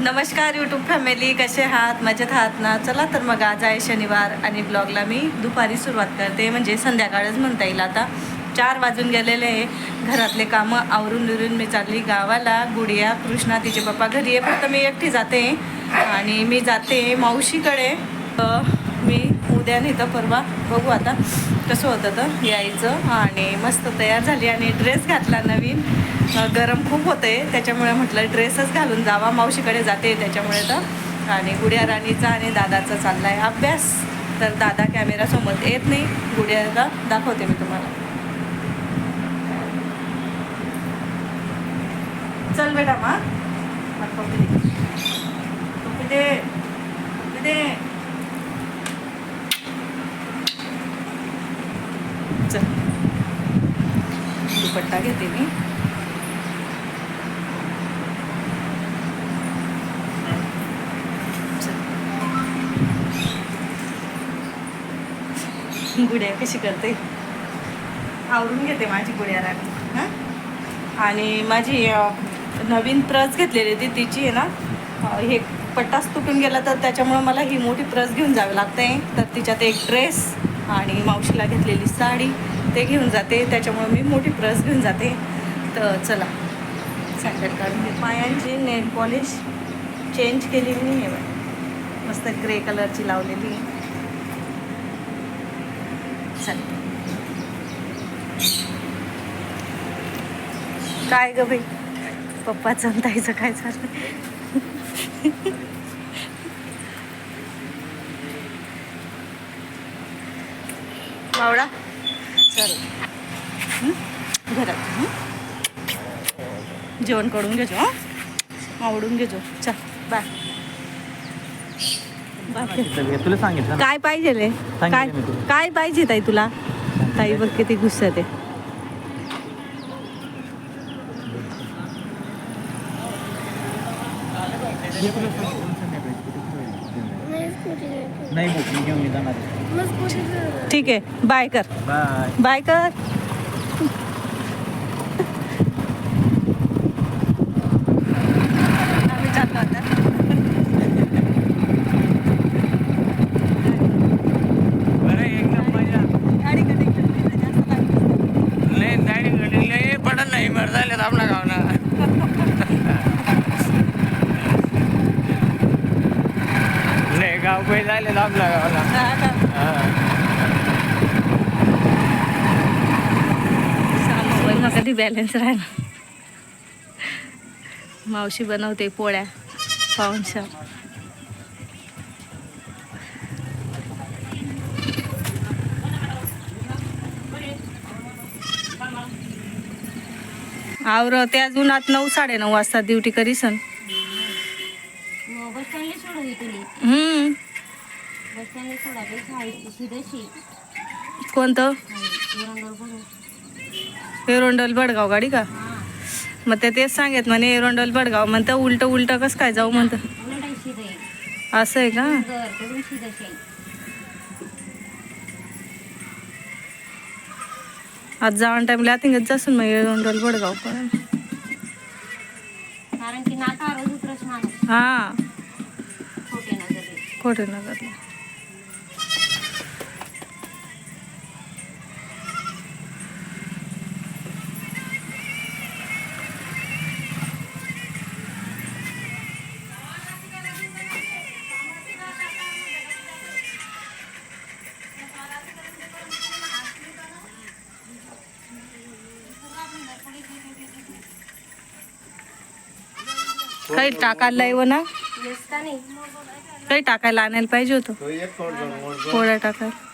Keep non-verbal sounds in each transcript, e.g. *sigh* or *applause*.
नमस्कार YouTube family कसे आहात? मजेत आहात ना? चला तर मग आज आहे शनिवार आणि ब्लॉगला मी दुपारी सुरुवात करते. म्हणजे संध्याकाळच म्हणता येईल आता. चार वाजून गेलेले आहे. घरातले कामं आवरून निरून मी चालली गावाला. गुडिया कृष्णा तिचे पप्पा घरी आहे. फक्त मी एकटी जाते. आणि मी जाते मावशीकडे. मी उद्या नाही तर परवा बघू आता. कसं होतं तर यायचं आणि मस्त तयार झाली आणि ड्रेस घातला नवीन. गरम खूप होते त्याच्यामुळे म्हटलं ड्रेसच घालून जावा. मावशीकडे जाते त्याच्यामुळे तर. आणि गुड्या राणीचा आणि दादाचा चालला आहे अभ्यास. तर दादा कॅमेरासमोर येत नाही. गुड्याला दाखवते मी तुम्हाला. चल बेटा मा टोपी दे टोपी दे टोपी दे चल. दुपट्टा घेते मी. चल. गुड्या कशी करते? आवरून घेते माझी गुड्या राणी हां? आणि माझी नवीन प्रस घेतलेली ती तिची आहे ना हे पट्टाच तुटून गेला तर त्याच्यामुळं मला ही मोठी प्रस घेऊन जावी लागते तर तिच्यात एक ड्रेस आणि मावशीला घेतलेली साडी ते घेऊन जाते. त्याच्यामुळं मी मोठी प्रस घेऊन जाते. तर चला सँडल काढून घे. पायांची नेल पॉलिश चेंज केलेली नाही आहे मस्त ग्रे कलरची लावलेली. चल काय ग बाई? पप्पाचं ताईचं काय चाललं *laughs* मावळा चल हं? घरात. हं? जेवण करून घेजो हं? आवडून घेजो. चल बाय. बाय तुला सांगितलं. काय पाहिजे रे? काय. काय पाहिजे ताई तुला? ताई बघ किती कुठे खेळायचं? नाही घेऊन मी जाणार आहे. ठीक आहे. बाय कर. बाय बाय कर. चाललो आता बरं एकदम मजा गाडी कधी जास्त लागली. लय दाढी गडी लय पडत नाही मर झाले आपल्या गावना लय गाव पै झाले आपल्या गावला हा का? हा. कधी बॅलन्स राहिला. मावशी बनवते पोळ्या पाऊनशा आवर त्या उन्हात नऊ साडे नऊ वाजता ड्युटी करीसन. कोणतं? एरोंडल बडगाव गाडी का? मग ते तेच सांगत म्हणे एरोंडल बडगाव म्हणतं उलट उलट कसं काय जाऊ म्हणतं. असं आहे का? आज जाऊन टाइमला आतिंगच जासून मग एरोंडल बडगाव पण. हा. छोटे नगरी काही टाकायला येव ना? काही टाकायला आणायला पाहिजे होतं. पोळ्या टाकायला.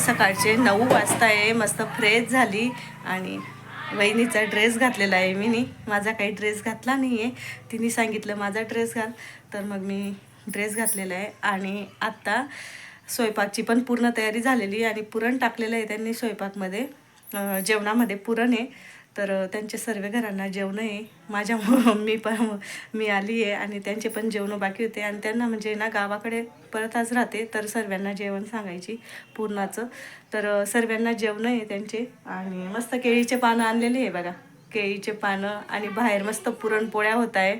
सकाळचे नऊ वाजता आहे मस्त फ्रेश झाली आणि वहिनीचा ड्रेस घातलेला आहे मीनी. माझा काही ड्रेस घातला नाही आहे तिने सांगितलं माझा ड्रेस घाल. तर मग मी ड्रेस घातलेला आहे आणि आत्ता स्वयंपाकची पण पूर्ण तयारी झालेली आहे आणि पुरण टाकलेलं आहे त्यांनी स्वयंपाकमध्ये. जेवणामध्ये पुरण आहे. तर त्यांचे सर्व घरांना जेवणं आहे. माझ्या मम्मी पण मी आली आहे आणि त्यांचे पण जेवणं बाकी होते. आणि त्यांना म्हणजे ना गावाकडे परत आज राहते तर सर्वांना जेवण सांगायची पूर्णाचं. तर सर्वांना जेवणं आहे त्यांचे आणि मस्त केळीचे पानं आणलेले आहे बघा. केळीचे पानं आणि बाहेर मस्त पुरणपोळ्या होत आहे.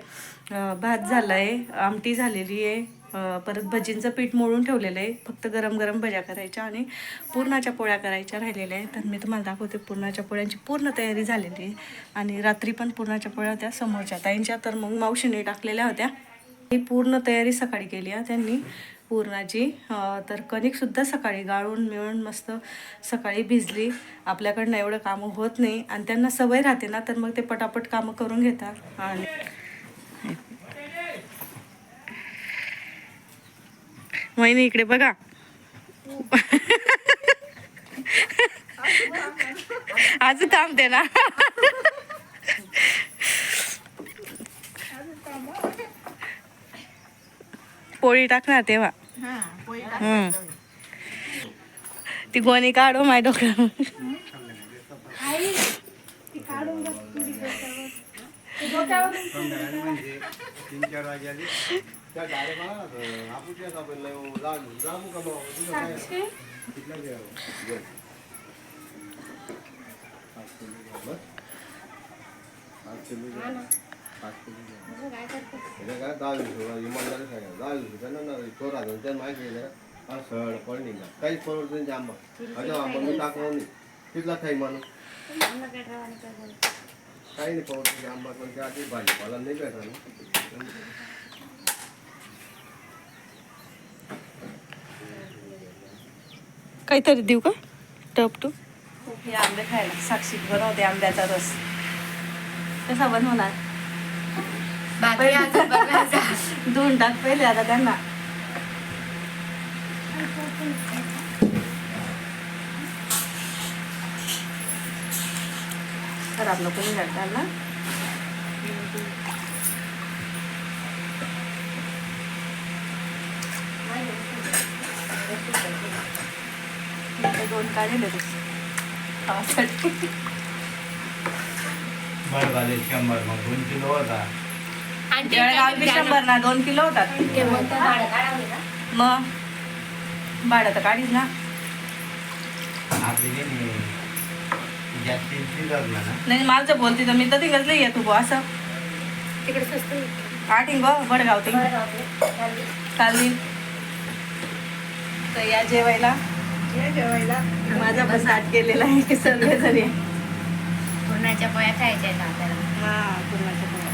भात झाला आहे आमटी झालेली आहे. परत भजींचं पीठ मोडून ठेवलेलं आहे. फक्त गरम गरम भज्या करायच्या आणि पुरणाच्या पोळ्या करायच्या राहिलेल्या आहेत. तर मी तुम्हाला दाखवते पुरणाच्या पोळ्यांची पूर्ण तयारी झालेली आहे. आणि रात्री पण पुरणाच्या पोळ्या होत्या समोरच्या ताईंच्या. तर मग मावशीने टाकलेल्या होत्या. ही पूर्ण तयारी सकाळी केली आहे त्यांनी. पूर्णाची तर कणिकसुद्धा सकाळी गाळून मिळून मस्त सकाळी भिजली. आपल्याकडनं एवढं कामं होत नाही. आणि त्यांना सवय राहते ना तर मग ते पटापट कामं करून घेतात. आणि वहिनी इकडे बघा. आज थांबते ना. पोळी टाकणार तेव्हा. हम्म. ती गोणी काढू माय डोक्यावर. तीन चार वाजे आली त्या गाड्या मला ना आपण त्या सापडलं जाऊ जाऊ का मग तुझं काय तिथल्या जेवण. जेवण. पाच किलो जेवण. बस. पाच काहीतरी देऊ का? टप टू. हे आंबे खायला. साक्षी बनवते आंब्याचा रस. कसा बनवणार दोन *laughs* टाक पहिले आता त्यांना. खराब नको निघाल त्यांना. दोन काढले खावासाठी बरं झाले शंभर. मग दोन किलो होता. जळगाव बी शंभर ना दोन किलो होतात. मग भाडं तर काढीच ना. नाही नाही तर बोलते तर मी तर तिकडच लई येतो बुवा असं. तिकडे स्वस्त काढीन गो बडगाव ते चालली. तर या जेवायला. जेवायला. माझा पण साथ केलेला आहे सर्वजणी पुरणाच्या पोळ्या खायच्या आहेत आपल्याला. हा पूर्णाच्या पोळ्या.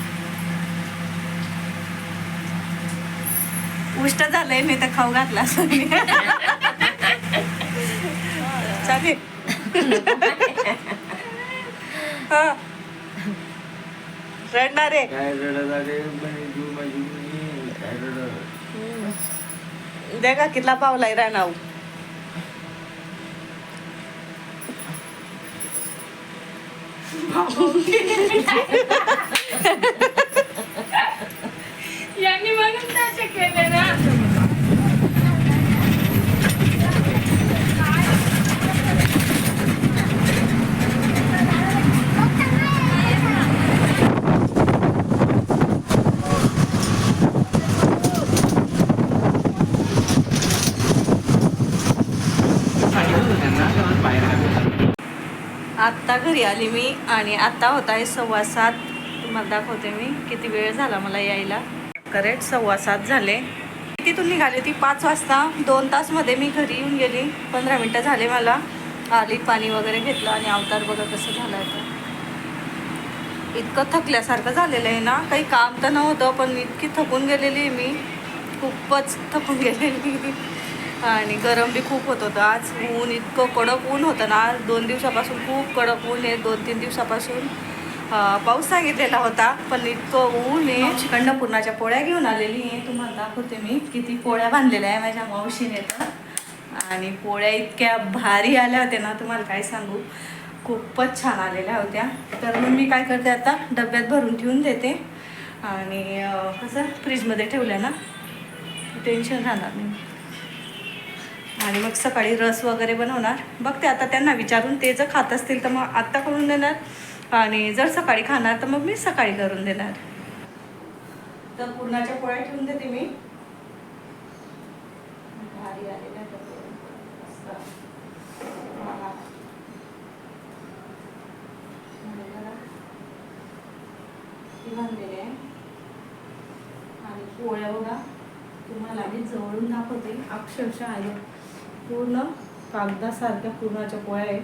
उष्ट झालंय मी तर खाऊ घातला. चालेल. हा. रडणार आहे. काय रडत दे का कितला पावलाय रानाऊ यांनी म्हणून तसे केले ना आत्ता घरी आली मी आणि आत्ता होत आहे सव्वा सात. तुम्हाला दाखवते मी. किती वेळ झाला मला यायला? करेक्ट सव्वा सात झाले. तिथून निघाली होती पाच वाजता. दोन तासमध्ये मी घरी येऊन गेली. पंधरा मिनटं झाले मला. आली पाणी वगैरे घेतलं आणि अवतार बघा कसं झालं आहे इतकं थकल्यासारखं झालेलं आहे ना. काही काम तर नव्हतं पण इतकी थकून गेलेली आहे मी. खूपच थकून गेलेली. आणि गरम बी खूप होत होतं. आज ऊन इतकं कडक ऊन होतं ना दोन दिवसापासून खूप कडक ऊन आहे. दोन तीन दिवसापासून पाऊस सांगितलेला होता पण इतकं ऊन आहे. चिकंड पुरणाच्या पोळ्या घेऊन आलेली आहे. तुम्हाला दाखवते मी किती पोळ्या बांधलेल्या आहे माझ्या मावशीने तर. आणि पोळ्या इतक्या भारी आल्या होत्या ना तुम्हाला काय सांगू. खूपच छान आलेल्या होत्या. तर मग मी काय करते आता डब्यात भरून ठेवून देते. आणि कसं फ्रीजमध्ये ठेवलं ना टेन्शन राहणार नाही. आणि मग सकाळी रस वगैरे बनवणार. बघते आता त्यांना विचारून ते जर खात असतील तर मग आत्ता करून देणार. आणि जर सकाळी खाणार तर मग मी सकाळी करून देणार. तर पुरणाच्या पोळ्या ठेवून देते मी. भारी आलेल्या आणि बांधलेले आणि पोळ्या बघा. तुम्हाला मी जवळून दाखवते अक्षरशः आहे पूर्ण कागदासारख्या पूर्णाच्या पोळ्या आहे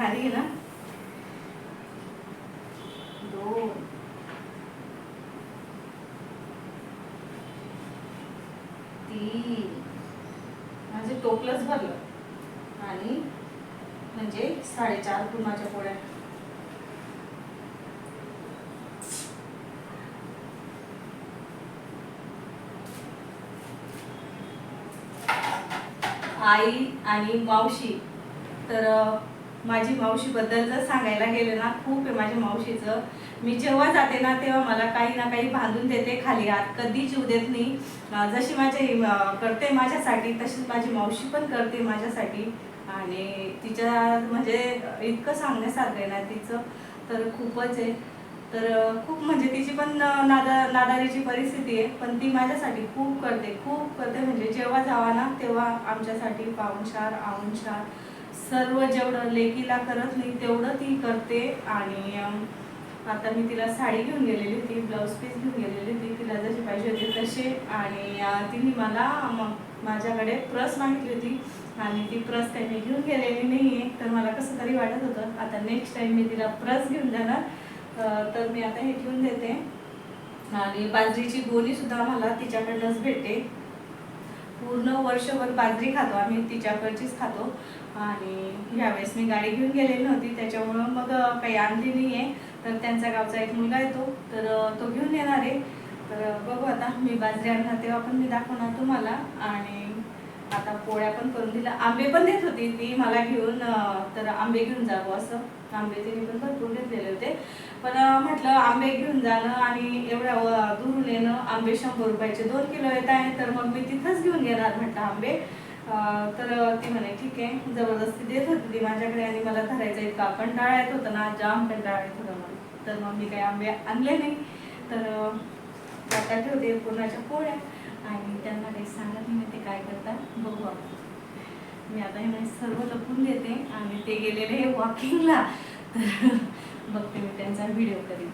आहे ना दोन तीन माझे टोपलंच भरलं आणि म्हणजे साडेचार पूर्णाच्या पोळ्या आई आणि मावशी. तर माझी मावशीबद्दल जर सांगायला गेलं ना खूप आहे माझ्या मावशीचं. मी जेव्हा जाते ना तेव्हा मला काही ना काही बांधून देते खाली आत. कधी जीव देत नाही. जशी माझी करते माझ्यासाठी तशीच माझी मावशी पण करते माझ्यासाठी. आणि तिच्या म्हणजे इतकं सांगण्यासारखं आहे ना तिचं. तर खूपच आहे. तर खूप म्हणजे तिची पण नादा नादारीची परिस्थिती आहे पण ती माझ्यासाठी खूप करते खूप करते. म्हणजे जेव्हा जावा ना तेव्हा आमच्यासाठी पाहुणचार आहुणचार सर्व जेवढं लेकीला करत नाही तेवढं ती करते. आणि आता मी तिला साडी घेऊन गेलेली होती ब्लाऊज पीस घेऊन गेलेली होती तिला जशी पाहिजे होती तसे आणि तिने मला मग माझ्याकडे प्रस मागितली होती. आणि ती प्रस काही मी घेऊन गेलेली नाही आहे तर मला कसं तरी वाटत होतं आता नेक्स्ट टाइम मी तिला प्रस घेऊन जाणार तर मी आता हे ठेवून देते. आणि बाजरीची गोणी सुद्धा आम्हाला तिच्याकडनंच भेटते. पूर्ण वर्षभर बाजरी खातो आम्ही तिच्याकडचीच खातो. आणि यावेळेस मी गाडी घेऊन गेलेली नव्हती त्याच्यामुळं मग काही आणली नाही आहे तर त्यांचा गावचा एक मुलगा येतो तर तो घेऊन येणार आहे. तर बघू आता मी बाजरी आणणार तेव्हा पण मी दाखवणार तुम्हाला. आणि आता पोळ्या पण करून दिल्या. आंबे पण देत होती ती मला घेऊन तर आंबे घेऊन जावं असं. आंबे तिने पण भरपूर घेतलेले होते. पण म्हटलं आंबे घेऊन जाणं आणि एवढ्या दुरून येणं आंबे शंभर रुपयाचे दोन किलो येत आहे तर मग मी तिथंच घेऊन घेणार म्हटलं आंबे. तर ती म्हणे ठीक आहे जबरदस्ती देत होती ती माझ्याकडे आणि मला धरायचा इतका कंटाळा येत होता ना जाम कंटाळा येत होता मला तर मग मी काही आंबे आणले नाही. तर आता ठेवते पूर्णाच्या पोळ्या आणि त्यांना काही सांगत नाही ते काय करतात बघू आपण. मी आता हे म्हणजे सर्व लपून देते आणि ते गेलेले वॉकिंगला तर बघते मी त्यांचा व्हिडिओ करीन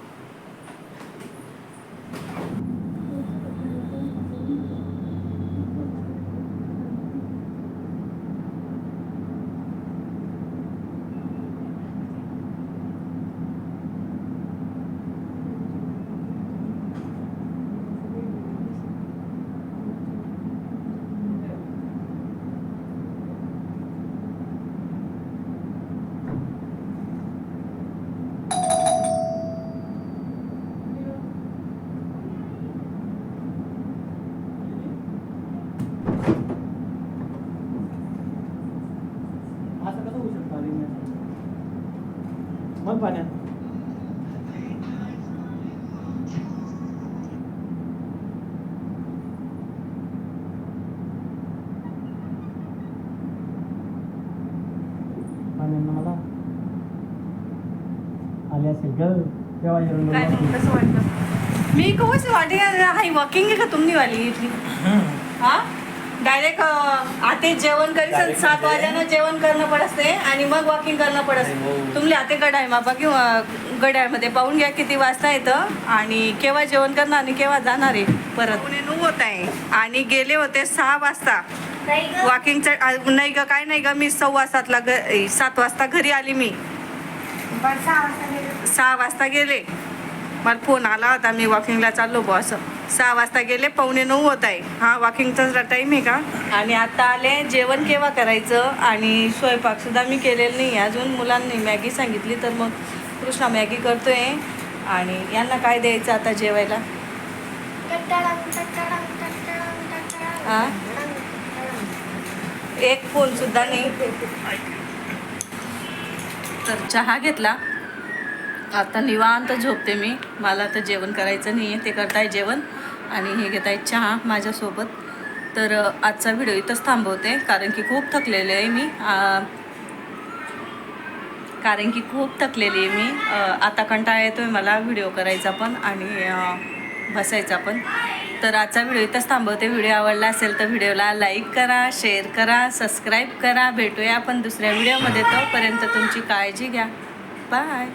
असं कसं होऊ शकतं अरे मी? मग पाण्यात पाण्यानं मला आले असेल ग तेव्हा येऊन काय मग कसं वाटलं मी कवच वाटे हाय वॉकिंग आहे का तुमनी वाली इथली हा डायरेक्ट आते जेवण करीसन सात वाजानं जेवण करणं पडते आणि मग वॉकिंग करणं पडत तुमले आते गडाय मापा किंवा गड्यामध्ये पाहून घ्या किती वाजता येतं आणि केव्हा जेवण करणार आणि केव्हा जाणार आहे परत. पुणे नऊ होत आहे. आणि गेले होते सहा वाजता. वॉकिंगचं नाही ग काय नाही ग मी सव्वा सातला ए, सात वाजता घरी आली मी. सहा वाजता गेले. मला फोन आला होता मी वॉकिंगला चाललो बो असं. सहा वाजता गेले पावणे नऊ होत आहे. हा वॉकिंगचा टाईम आहे का? आणि आता आले जेवण केव्हा करायचं? आणि स्वयंपाकसुद्धा मी केलेलं नाही अजून मुलांनी मॅगी सांगितली तर मग कृष्णा मॅगी करतोय. आणि यांना काय द्यायचं आता जेवायला? हां एक फोनसुद्धा नाही. तर चहा घेतला. आता निवांत झोपते मी. मला आता जेवण करायचं नाही आहे ते करताय जेवण. आणि हे घेत आहे चहा माझ्यासोबत. तर आजचा व्हिडिओ इथंच थांबवते. कारण की खूप थकलेले आहे मी. कारण की खूप थकलेली आहे मी. आता कंटाळा येतो आहे मला व्हिडिओ करायचा पण आणि बसायचा पण. तर आजचा व्हिडिओ इथंच थांबवते. व्हिडिओ आवडला असेल तर व्हिडिओला लाईक करा शेअर करा सबस्क्राईब करा. भेटूया आपण दुसऱ्या व्हिडिओमध्ये. तोपर्यंत तुमची काळजी घ्या. बाय.